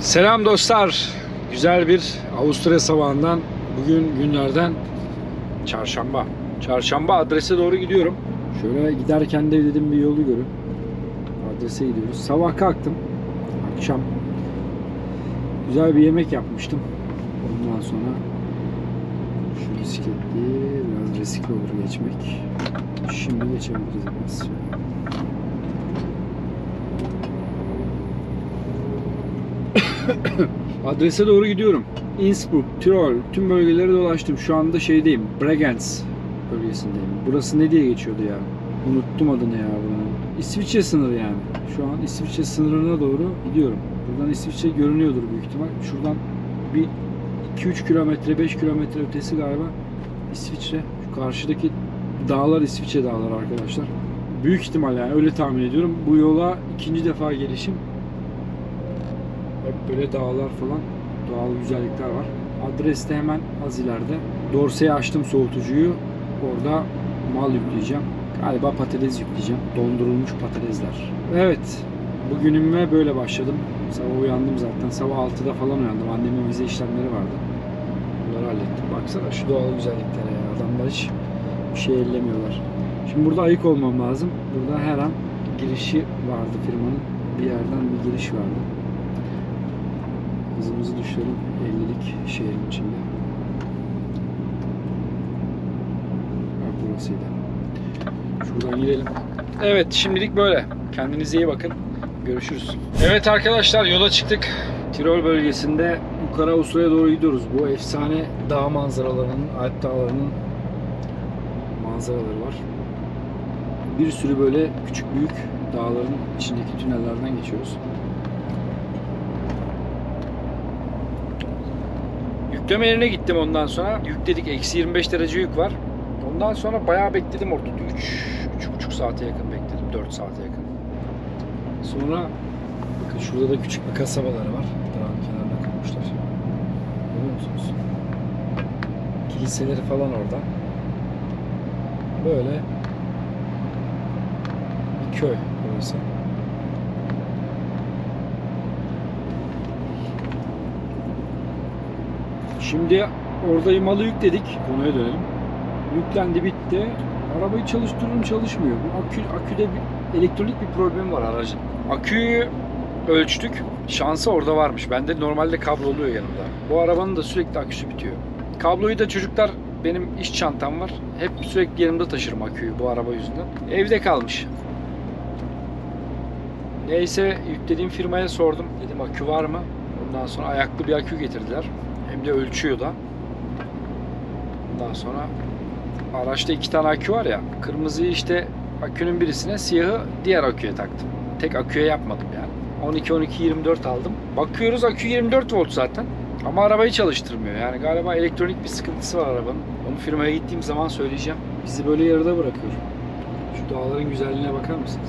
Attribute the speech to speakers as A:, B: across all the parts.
A: Selam dostlar. Güzel bir Avusturya sabahından bugün günlerden çarşamba. Çarşamba adrese doğru gidiyorum. Şöyle giderken de dedim bir yolu görün. Adrese gidiyoruz. Sabah kalktım. Akşam güzel bir yemek yapmıştım. Ondan sonra şu bisikletli biraz riskli olur geçmek. Şimdi geçebiliriz biraz. Adrese doğru gidiyorum. Innsbruck, Tirol, tüm bölgeleri dolaştım. Şu anda şeydeyim, Bregenz bölgesindeyim. Burası ne diye geçiyordu ya? Unuttum adını ya buranın. İsviçre sınırı yani. Şu an İsviçre sınırına doğru gidiyorum. Buradan İsviçre görünüyordur büyük ihtimal. Şuradan bir 2-3 kilometre, 5 kilometre ötesi galiba İsviçre. Şu karşıdaki dağlar İsviçre dağları arkadaşlar. Büyük ihtimal yani öyle tahmin ediyorum. Bu yola ikinci defa gelişim. Böyle dağlar falan, doğal güzellikler var. Adres de hemen az ileride. Dorse'ye açtım soğutucuyu. Orada mal yükleyeceğim. Galiba patates yükleyeceğim. Dondurulmuş patatesler. Evet. Bugünüme böyle başladım. Sabah uyandım zaten. Sabah 6'da falan uyandım. Annemin vize işlemleri vardı. Bunları hallettim. Baksana şu doğal güzelliklere ya. Adamlar hiç bir şey ellemiyorlar. Şimdi burada ayık olmam lazım. Burada her an girişi vardı firmanın. Bir yerden bir giriş vardı. Hızımızı düşürelim 50'lik şehrin içinde. Bak burasıydı. Şuradan girelim. Evet şimdilik böyle. Kendinize iyi bakın. Görüşürüz. Evet arkadaşlar yola çıktık. Tirol bölgesinde yukarı Avusturya'ya doğru gidiyoruz. Bu efsane dağ manzaralarının, Alp dağlarının manzaraları var. Bir sürü böyle küçük büyük dağların içindeki tünellerden geçiyoruz. Yükleme gittim ondan sonra. Yükledik. Eksi 25 derece yük var. Ondan sonra bayağı bekledim orada. 3 3,5 saate yakın bekledim. 4 saate yakın. Sonra bakın şurada da küçük bir kasabaları var. Dağın kenarında kurmuşlar. Görüyor musunuz? Kiliseleri falan orada. Böyle bir köy burası. Şimdi orada malı yükledik. Konuya dönelim. Yüklendi bitti. Arabayı çalıştırıyorum çalışmıyor. Bu akü, aküde bir elektronik bir problem var aracın. Aküyü ölçtük. Şansı orada varmış. Bende normalde kablo oluyor yanımda. Bu arabanın da sürekli aküsü bitiyor. Kabloyu da çocuklar benim iş çantam var. Hep sürekli yanımda taşırım aküyü bu araba yüzünden. Evde kalmış. Neyse yüklediğim firmaya sordum. Dedim akü var mı? Ondan sonra ayaklı bir akü getirdiler. Hem de ölçüyor da. Ondan sonra araçta iki tane akü var ya. Kırmızıyı işte akünün birisine, siyahı diğer aküye taktım. Tek aküye yapmadım yani. 12 12 24 aldım. Bakıyoruz akü 24 volt zaten. Ama arabayı çalıştırmıyor. Yani galiba elektronik bir sıkıntısı var arabanın. Onu firmaya gittiğim zaman söyleyeceğim. Bizi böyle yarıda bırakıyor. Şu dağların güzelliğine bakar mısınız?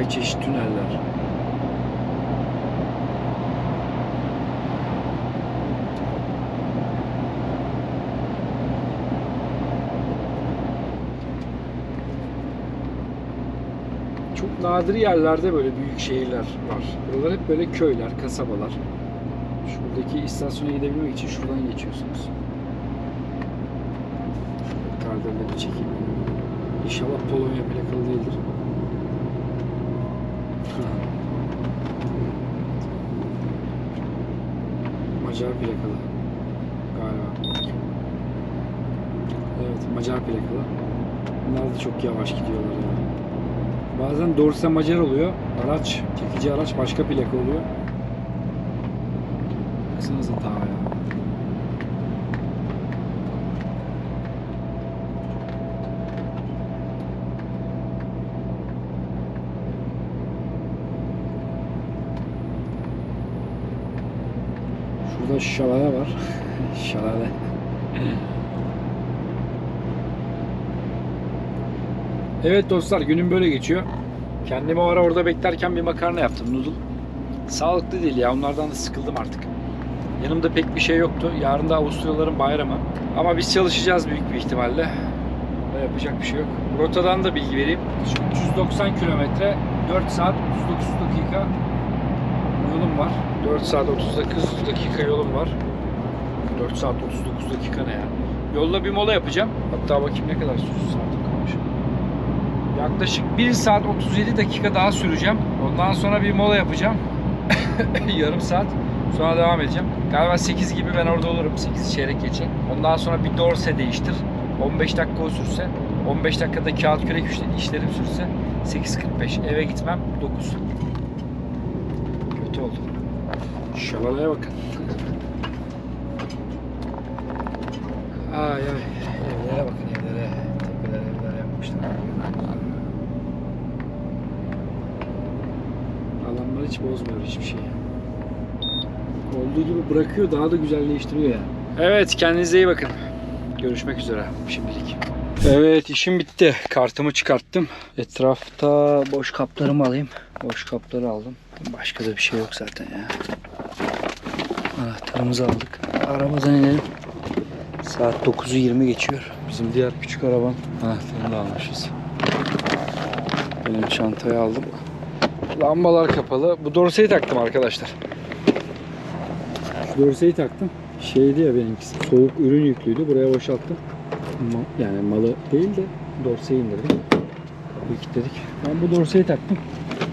A: Envai çeşit tüneller. Çok nadir yerlerde böyle büyük şehirler var. Buralar hep böyle köyler, kasabalar. Şuradaki istasyona gidebilmek için şuradan geçiyorsunuz. Şurada kardeleri çekeyim. İnşallah Polonya plakalı değildir. Macar plakalı. Galiba. Evet, Macar plakalı. Bunlar da çok yavaş gidiyorlar ya. Bazen dorse Macar oluyor. Araç, çekici araç başka plaka oluyor. Baksanıza dağa ya. Şurada şelale var. şelale. Evet dostlar günüm böyle geçiyor. Kendimi o ara orada beklerken bir makarna yaptım noodle. Sağlıklı değil ya onlardan da sıkıldım artık. Yanımda pek bir şey yoktu. Yarın da Avusturyalıların bayramı. Ama biz çalışacağız büyük bir ihtimalle. Yapacak bir şey yok. Rotadan da bilgi vereyim. Şu 390 kilometre 4 saat 39 dakika yolum var. 4 saat 39 dakika yolum var. 4 saat 39 dakika ne ya? Yolda bir mola yapacağım. Hatta bakayım ne kadar sürsün saatim kalmış. Yaklaşık 1 saat 37 dakika daha süreceğim. Ondan sonra bir mola yapacağım. Yarım saat. Sonra devam edeceğim. Galiba 8 gibi ben orada olurum. 8 çeyrek geçe. Ondan sonra bir dorse değiştir. 15 dakika o sürse. 15 dakikada kağıt kürek işle- işlerim sürse. 8.45. Eve gitmem 9. Oldu. Şabalaya bakın. Ay ay. Evlere bakın evlere. Tepeler evler yapmışlar. Alanlar hiç bozmuyor hiçbir şey. Olduğu gibi bırakıyor daha da güzelleştiriyor yani. Evet kendinize iyi bakın. Görüşmek üzere şimdilik. Evet işim bitti. Kartımı çıkarttım. Etrafta boş kaplarımı alayım. Boş kapları aldım. Başka da bir şey yok zaten ya. Anahtarımızı aldık. Arabadan inelim. Saat 9'u 20 geçiyor. Bizim diğer küçük arabanın anahtarını da almışız. Benim çantayı aldım. Lambalar kapalı. Bu dorseyi taktım arkadaşlar. Şu dorseyi taktım. Şeydi ya benimkisi. Soğuk ürün yüklüydü. Buraya boşalttım. Yani malı değil de dorseyi indirdim. Kapıyı kilitledik. Ben bu dorseyi taktım.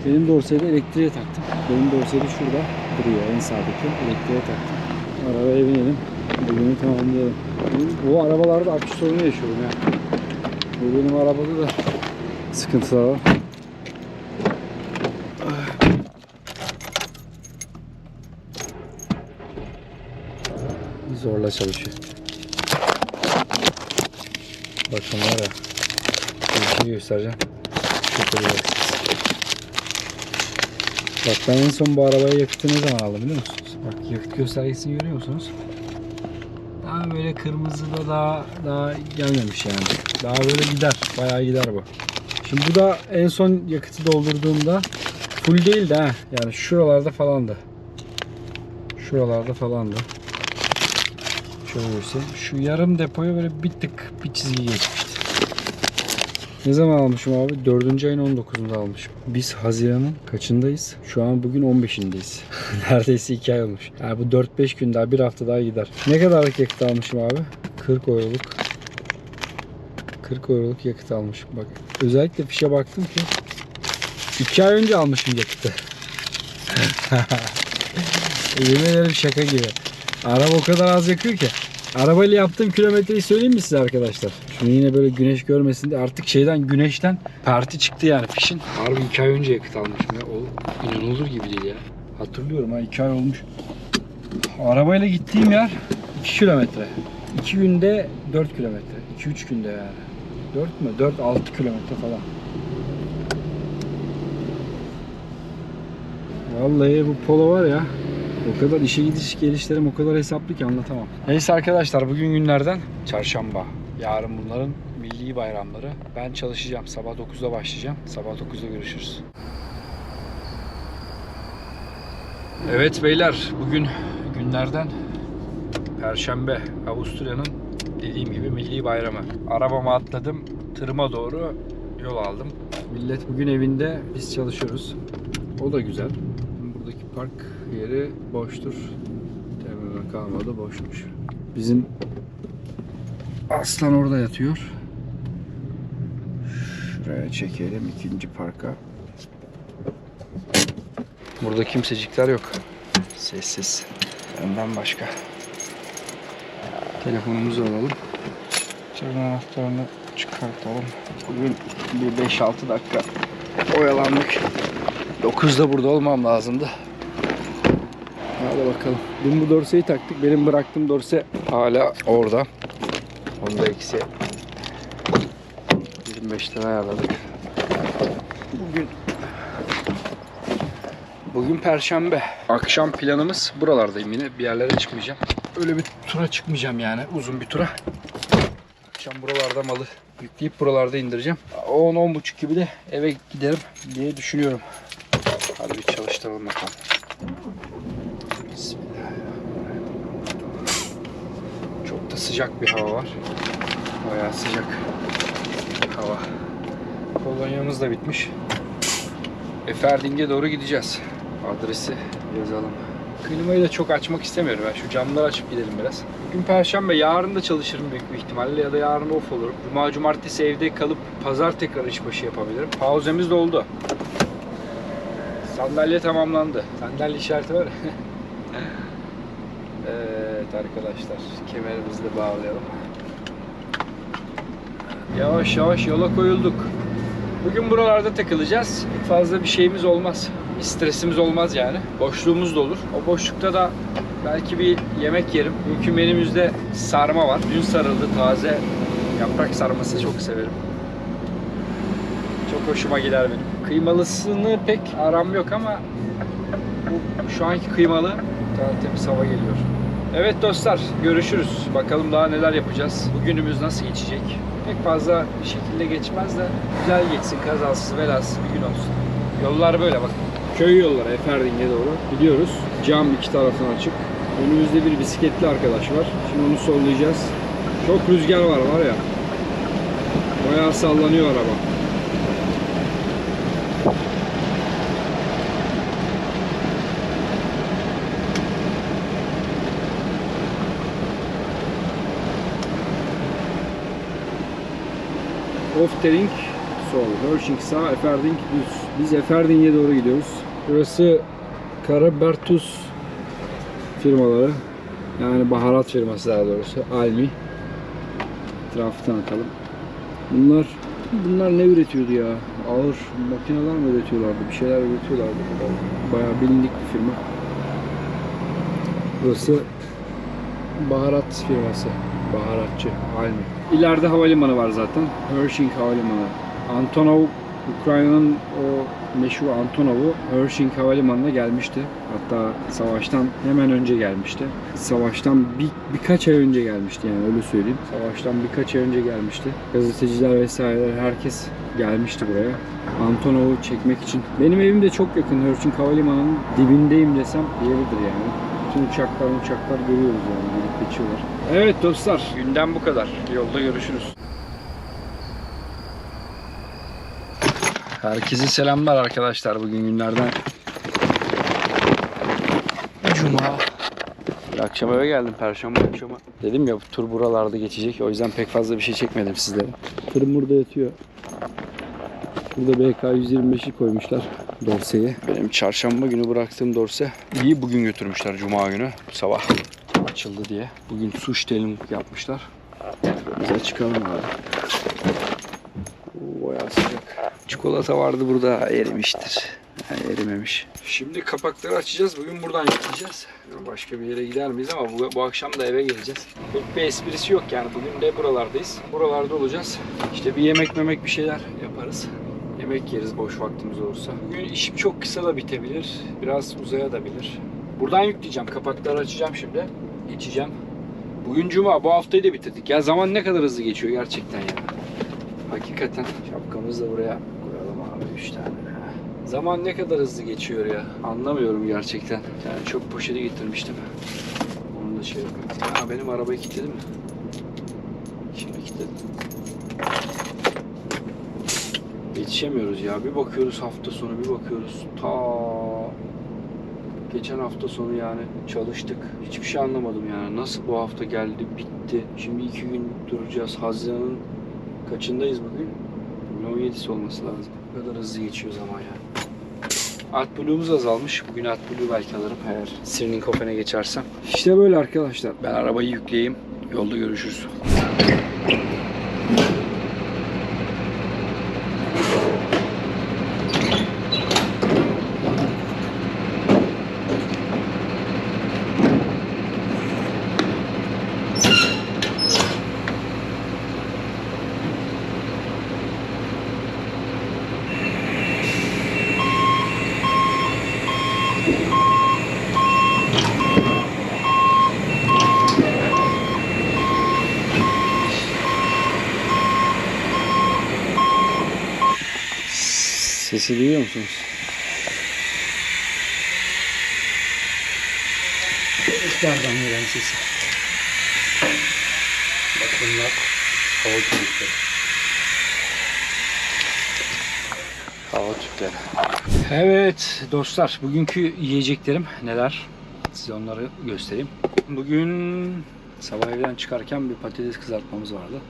A: Benim dorseyi de elektriğe taktım. Benim dorseyi de şurada duruyor en sağdaki. Elektriğe taktım. Arabaya binelim. Bugünü tamamlayalım. Bu, arabalarda akü sorunu yaşıyorum ya. Bu benim arabada da sıkıntılar var. Zorla çalışıyor. Bakın var ya. Bir şey göstereceğim. Çok olacaksınız. Bak ben en son bu arabayı yakıtı ne zaman aldım biliyor musunuz? Bak yakıt göstergesini görüyor musunuz? Daha böyle kırmızı da daha, daha gelmemiş yani. Daha böyle gider. Bayağı gider bu. Şimdi bu da en son yakıtı doldurduğumda full değildi ha. Yani şuralarda falandı. Şuralarda falandı. Şöyle göstereyim. Şu yarım depoya böyle bir tık bir çizgi geçmişti. Ne zaman almışım abi? 4. ayın 19'unda almışım. Biz Haziran'ın kaçındayız? Şu an bugün 15'indeyiz. Neredeyse 2 ay olmuş. Yani bu 4-5 gün daha bir hafta daha gider. Ne kadarlık yakıt almışım abi? 40 euroluk. 40 euroluk yakıt almışım. Bak özellikle fişe baktım ki 2 ay önce almışım yakıtı. Yemin ederim şaka gibi. Araba o kadar az yakıyor ki. Arabayla yaptığım kilometreyi söyleyeyim mi size arkadaşlar? Şunu yine böyle güneş görmesin diye artık şeyden güneşten perti çıktı yani fişin. Harbi 2 ay önce yakıt almışım ya. O inanılır gibi değil ya. Hatırlıyorum ha 2 ay olmuş. Arabayla gittiğim yer 2 kilometre. 2 günde 4 kilometre. 2-3 günde yani. 4 mü? 4-6 kilometre falan. Vallahi bu polo var ya o kadar işe gidiş gelişlerim o kadar hesaplı ki anlatamam. Neyse arkadaşlar bugün günlerden çarşamba. Yarın bunların milli bayramları. Ben çalışacağım. Sabah 9'da başlayacağım. Sabah 9'da görüşürüz. Evet beyler bugün günlerden Perşembe Avusturya'nın dediğim gibi milli bayramı. Arabama atladım. Tırıma doğru yol aldım. Millet bugün evinde biz çalışıyoruz. O da güzel. Park yeri boştur. Tamamen kalmadı boşmuş. Bizim aslan orada yatıyor. Şuraya çekelim ikinci parka. Burada kimsecikler yok. Sessiz. Benden başka. Telefonumuzu alalım. Cebin anahtarını çıkartalım. Bugün bir 5-6 dakika oyalandık. 9'da burada olmam lazımdı. Hadi bakalım. Dün bu dorseyi taktık. Benim bıraktığım dorse hala orada. Onu da eksi 25 lira ayarladık. Bugün Bugün perşembe. Akşam planımız buralardayım yine. Bir yerlere çıkmayacağım. Öyle bir tura çıkmayacağım yani. Uzun bir tura. Akşam buralarda malı yükleyip buralarda indireceğim. 10-10.30 gibi de eve giderim diye düşünüyorum. Hadi bir çalıştıralım bakalım. Bismillahirrahmanirrahim. Çok da sıcak bir hava var. Bayağı sıcak. hava. Kolonyamız da bitmiş. Eferding'e doğru gideceğiz. Adresi yazalım. Klimayı da çok açmak istemiyorum. Ben şu camları açıp gidelim biraz. Bugün perşembe, yarın da çalışırım büyük bir ihtimalle ya da yarın off olurum. Cuma, cumartesi evde kalıp pazar tekrar işbaşı yapabilirim. Pauzemiz doldu. Sandalye tamamlandı. Sandalye işareti var. evet arkadaşlar, kemerimizi de bağlayalım. Yavaş yavaş yola koyulduk. Bugün buralarda takılacağız. Fazla bir şeyimiz olmaz. Bir stresimiz olmaz yani. Boşluğumuz da olur. O boşlukta da belki bir yemek yerim. Bugünkü menümüzde sarma var. Dün sarıldı taze yaprak sarması çok severim. Çok hoşuma gider benim. Kıymalısını pek aram yok ama bu şu anki kıymalı daha temiz hava geliyor. Evet dostlar görüşürüz. Bakalım daha neler yapacağız. Bugünümüz nasıl geçecek? Pek fazla bir şekilde geçmez de güzel geçsin kazasız belasız bir gün olsun. Yollar böyle bak. Köy yolları Eferding'e doğru gidiyoruz. Cam iki taraftan açık. Önümüzde bir bisikletli arkadaş var. Şimdi onu sollayacağız. Çok rüzgar var var ya. Bayağı sallanıyor araba. Oftering sol, Hörsching sağ, Eferding düz. Biz Eferding'e doğru gidiyoruz. Burası Karabertus firmaları. Yani baharat firması daha doğrusu. Almi. Etrafı tanıtalım. Bunlar bunlar ne üretiyordu ya? Ağır makineler mi üretiyorlardı? Bir şeyler üretiyorlardı. Bayağı bilindik bir firma. Burası baharat firması. Baharatçı Almi. İleride havalimanı var zaten. Hershing Havalimanı. Antonov Ukrayna'nın o meşhur Antonov'u Hershing Havalimanı'na gelmişti. Hatta savaştan hemen önce gelmişti. Savaştan bir, birkaç ay önce gelmişti yani öyle söyleyeyim. Savaştan birkaç ay önce gelmişti. Gazeteciler vesaireler herkes gelmişti buraya. Antonov'u çekmek için. Benim evim de çok yakın Hershing Havalimanı'nın dibindeyim desem yeridir yani. Bütün uçaklar uçaklar görüyoruz yani. Gelip geçiyorlar. Evet dostlar günden bu kadar. Yolda görüşürüz. Herkese selamlar arkadaşlar. Bugün günlerden Cuma. Bir akşam eve geldim perşembe akşamı. Dedim ya bu tur buralarda geçecek. O yüzden pek fazla bir şey çekmedim sizlere. Tırım burada yatıyor Burada BK 125'i koymuşlar Dorse'ye Benim çarşamba günü bıraktığım Dorse iyi bugün götürmüşler Cuma günü sabah açıldı diye Bugün suş telim yapmışlar Bize çıkalım abi Bayağı sıcak. Çikolata vardı burada erimiştir. Yani erimemiş. Şimdi kapakları açacağız. Bugün buradan yükleyeceğiz. Başka bir yere gider miyiz ama bu, bu akşam da eve geleceğiz. Pek bir esprisi yok yani. Bugün de buralardayız. Buralarda olacağız. İşte bir yemek memek bir şeyler yaparız. Yemek yeriz boş vaktimiz olursa. Bugün işim çok kısa da bitebilir. Biraz uzayabilir. Buradan yükleyeceğim. Kapakları açacağım şimdi. Geçeceğim. Bugün cuma. Bu haftayı da bitirdik. Ya zaman ne kadar hızlı geçiyor gerçekten ya. Hakikaten şapkamızı da buraya koyalım abi 3 tane. Zaman ne kadar hızlı geçiyor ya. Anlamıyorum gerçekten. Yani çok poşeti getirmiştim. Onu da şey yapayım. Ha benim arabayı kilitledim mi? Şimdi kilitledim. Yetişemiyoruz ya. Bir bakıyoruz hafta sonu bir bakıyoruz. Ta geçen hafta sonu yani çalıştık. Hiçbir şey anlamadım yani. Nasıl bu hafta geldi, bitti. Şimdi iki gün duracağız. Haziran'ın Kaçındayız bugün? Bugün 17'si olması lazım. Ne kadar hızlı geçiyor zaman ya. AdBlue'umuz azalmış. Bugün AdBlue belki alırım eğer Sirninkofen'e geçersem. İşte böyle arkadaşlar. Ben arabayı yükleyeyim. Yolda görüşürüz. Sesi duyuyor musunuz? Dışarıdan gelen sesi. Bak bunlar hava kilitleri.
B: Hava tüpleri.
A: Evet dostlar bugünkü yiyeceklerim neler? Size onları göstereyim. Bugün sabah evden çıkarken bir patates kızartmamız vardı.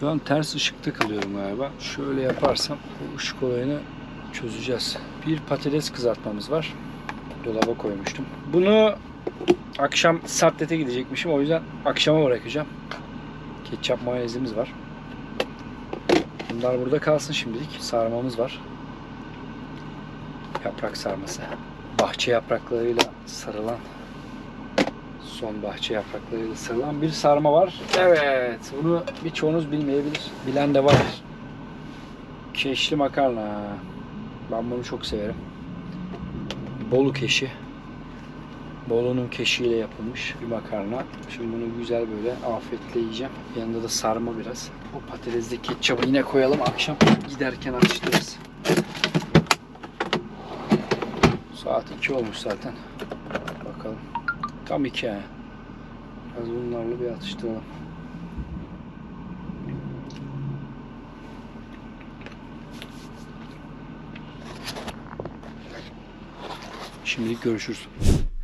A: Şu an ters ışıkta kalıyorum galiba. Şöyle yaparsam bu ışık olayını çözeceğiz. Bir patates kızartmamız var. Dolaba koymuştum. Bunu akşam satlete gidecekmişim. O yüzden akşama bırakacağım. Ketçap mayonezimiz var. Bunlar burada kalsın şimdilik. Sarmamız var. Yaprak sarması. Bahçe yapraklarıyla sarılan son bahçe yapraklarıyla sarılan bir sarma var. Evet, bunu birçoğunuz bilmeyebilir. Bilen de var. Keşli makarna. Ben bunu çok severim. Bolu keşi. Bolu'nun keşiyle yapılmış bir makarna. Şimdi bunu güzel böyle afiyetle yiyeceğim. Yanında da sarma biraz. O patatesli ketçabı yine koyalım. Akşam giderken atıştırırız. Saat 2 olmuş zaten. Bakalım. Tam 2 ha. Biraz bunlarla bir atıştıralım. Şimdilik görüşürüz.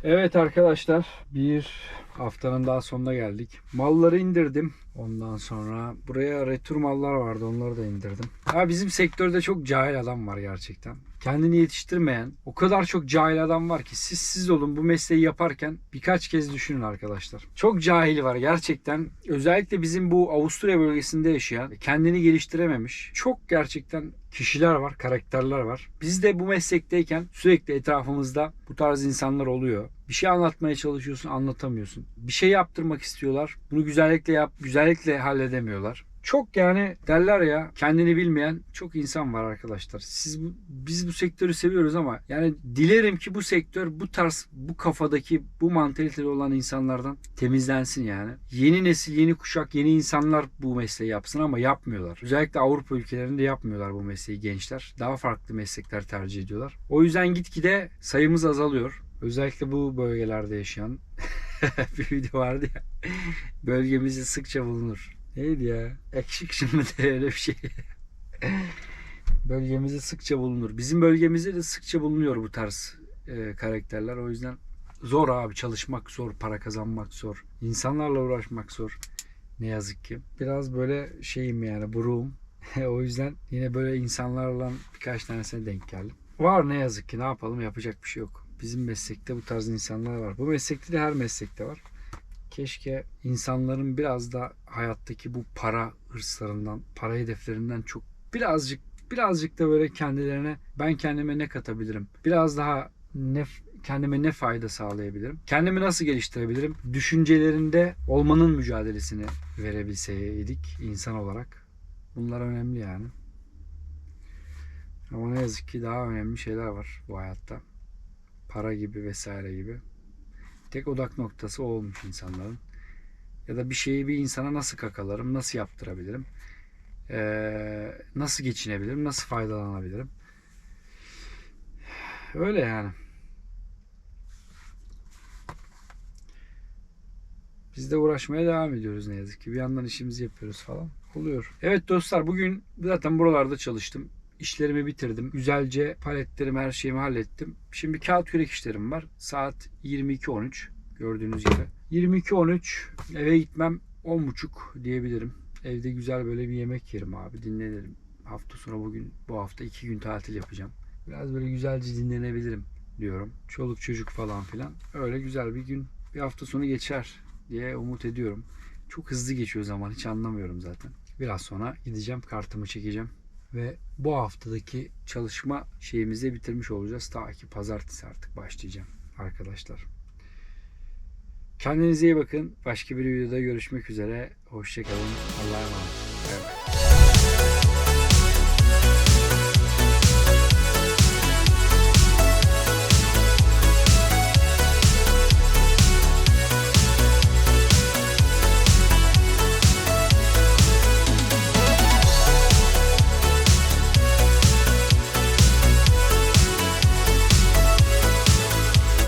A: Evet arkadaşlar bir haftanın daha sonuna geldik. Malları indirdim. Ondan sonra buraya retur mallar vardı onları da indirdim. Ha bizim sektörde çok cahil adam var gerçekten. Kendini yetiştirmeyen o kadar çok cahil adam var ki siz siz olun bu mesleği yaparken birkaç kez düşünün arkadaşlar. Çok cahili var gerçekten. Özellikle bizim bu Avusturya bölgesinde yaşayan kendini geliştirememiş çok gerçekten kişiler var, karakterler var. Biz de bu meslekteyken sürekli etrafımızda bu tarz insanlar oluyor. Bir şey anlatmaya çalışıyorsun, anlatamıyorsun. Bir şey yaptırmak istiyorlar. Bunu güzellikle yap, güzellikle halledemiyorlar. Çok yani derler ya kendini bilmeyen çok insan var arkadaşlar. Siz biz bu sektörü seviyoruz ama yani dilerim ki bu sektör bu tarz bu kafadaki bu mantaliteli olan insanlardan temizlensin yani. Yeni nesil, yeni kuşak, yeni insanlar bu mesleği yapsın ama yapmıyorlar. Özellikle Avrupa ülkelerinde yapmıyorlar bu mesleği gençler. Daha farklı meslekler tercih ediyorlar. O yüzden gitgide sayımız azalıyor. Özellikle bu bölgelerde yaşayan bir video vardı ya. Bölgemizde sıkça bulunur. Neydi ya? Ekşik şimdi öyle bir şey. Bölgemizde sıkça bulunur. Bizim bölgemizde de sıkça bulunuyor bu tarz e, karakterler. O yüzden zor abi çalışmak zor, para kazanmak zor. insanlarla uğraşmak zor. Ne yazık ki. Biraz böyle şeyim yani buruğum. o yüzden yine böyle insanlarla birkaç tanesine denk geldim. Var ne yazık ki ne yapalım yapacak bir şey yok. Bizim meslekte bu tarz insanlar var. Bu meslekte de her meslekte var. Keşke insanların biraz da hayattaki bu para hırslarından, para hedeflerinden çok birazcık birazcık da böyle kendilerine ben kendime ne katabilirim? Biraz daha ne kendime ne fayda sağlayabilirim? Kendimi nasıl geliştirebilirim? Düşüncelerinde olmanın mücadelesini verebilseydik insan olarak. Bunlar önemli yani. Ama ne yazık ki daha önemli şeyler var bu hayatta. Para gibi vesaire gibi. Tek odak noktası o olmuş insanların. Ya da bir şeyi bir insana nasıl kakalarım, nasıl yaptırabilirim? Ee, nasıl geçinebilirim, nasıl faydalanabilirim? Öyle yani. Biz de uğraşmaya devam ediyoruz ne yazık ki. Bir yandan işimizi yapıyoruz falan. Oluyor. Evet dostlar bugün zaten buralarda çalıştım. İşlerimi bitirdim. Güzelce paletlerimi her şeyimi hallettim. Şimdi kağıt kürek işlerim var. Saat 22.13 gördüğünüz gibi. 22.13 eve gitmem 10.30 diyebilirim. Evde güzel böyle bir yemek yerim abi dinlenirim. Hafta sonu bugün bu hafta iki gün tatil yapacağım. Biraz böyle güzelce dinlenebilirim diyorum. Çoluk çocuk falan filan. Öyle güzel bir gün bir hafta sonu geçer diye umut ediyorum. Çok hızlı geçiyor zaman hiç anlamıyorum zaten. Biraz sonra gideceğim kartımı çekeceğim ve bu haftadaki çalışma şeyimizi bitirmiş olacağız. Ta ki pazartesi artık başlayacağım arkadaşlar. Kendinize iyi bakın. Başka bir videoda görüşmek üzere. Hoşçakalın. Allah'a emanet.